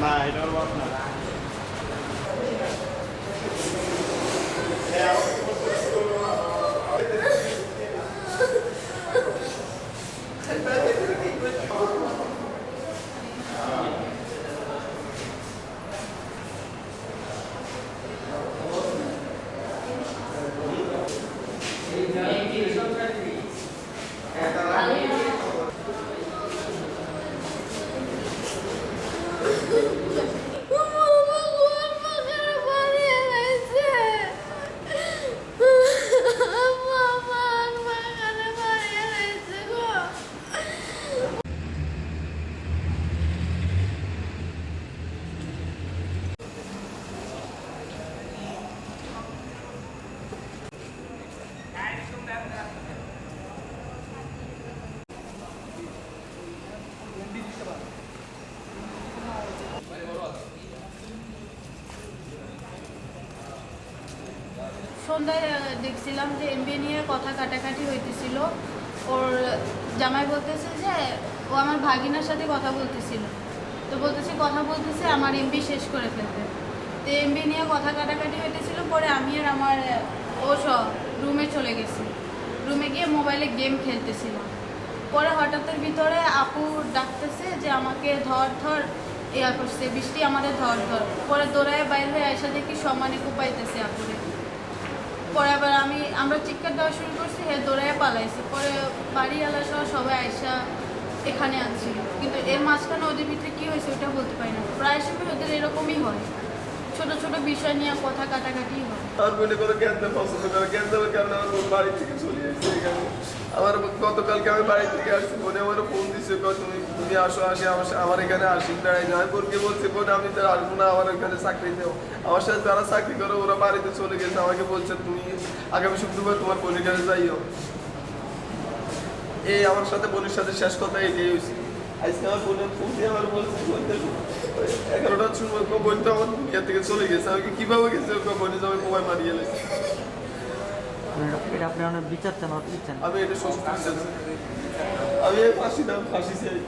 না এটা সন্ধ্যায় দেখছিলাম যে এমবি নিয়ে কথা কাটাকাটি হইতেছিল। ওর জামাই বলতেছে যে, ও আমার ভাগিনার সাথে কথা বলতেছিল। তো বলতেছে, কথা বলতেছে, আমার এমবি শেষ করে ফেলতে তো এমবি নিয়ে কথা কাটাকাটি হইতেছিল, পরে আমি আর আমার ও রুমে চলে গেছি। রুমে গিয়ে মোবাইলে গেম খেলতেছিলাম। পরে হঠাৎের ভিতরে আপু ডাকতেছে যে, আমাকে ধর ধর ইয়া করছে, বৃষ্টি আমাদের ধর ধর। পরে দৌড়ায় বাইরে হয়ে আইসা দেখি সমানে কুপাইতেছে আপুরে। পরে আবার আমি, আমরা চিৎকার দেওয়া শুরু করছি হ্যাঁ দৌড়ায় পালাইছি। পরে বাড়ি আলা সহ সবাই আইসা এখানে আছি কিন্তু এর মাঝখানে ওদের ভিতরে কী হয়েছে ওটা বলতে পারি না। প্রায় সময় ওদের এরকমই হয়। ছোট ছোট বিষয় নিয়ে কথা কাটাকাটি হয়। আর পছন্দ করে বাড়ি থেকে চলে এখানে। আমার গতকালকে আমি বাড়ি থেকে আসছি বোনে আমার ফোন দিছে তুমি তুমি আসো আসি আমার এখানে আসি বেড়াই না আমি বোনকে বলছি, বোন, আমি তো আসব না, আমার এখানে চাকরি দেবো আমার সাথে যারা চাকরি করে, ওরা বাড়িতে চলে গেছে। আমাকে বলছে, তুমি আগামী শুক্রবার তোমার বোনের কাছে যাইও। এই আমার সাথে বোনের সাথে শেষ কথা এটাই হয়েছে। আজকে আমার বোনের ফোন দিয়ে আমার বলছে বলতে এগারোটার সময় তো আমার দুনিয়া থেকে চলে গেছে। আমাকে কীভাবে গেছে? কো বোনে যাবে মোবাইল মারিয়ে গেছে এটা আপনি অনেক বিচার চান বিচার আমি এটা চাচ্ছি আমি ফাঁসি দাম ফাঁসি চাই।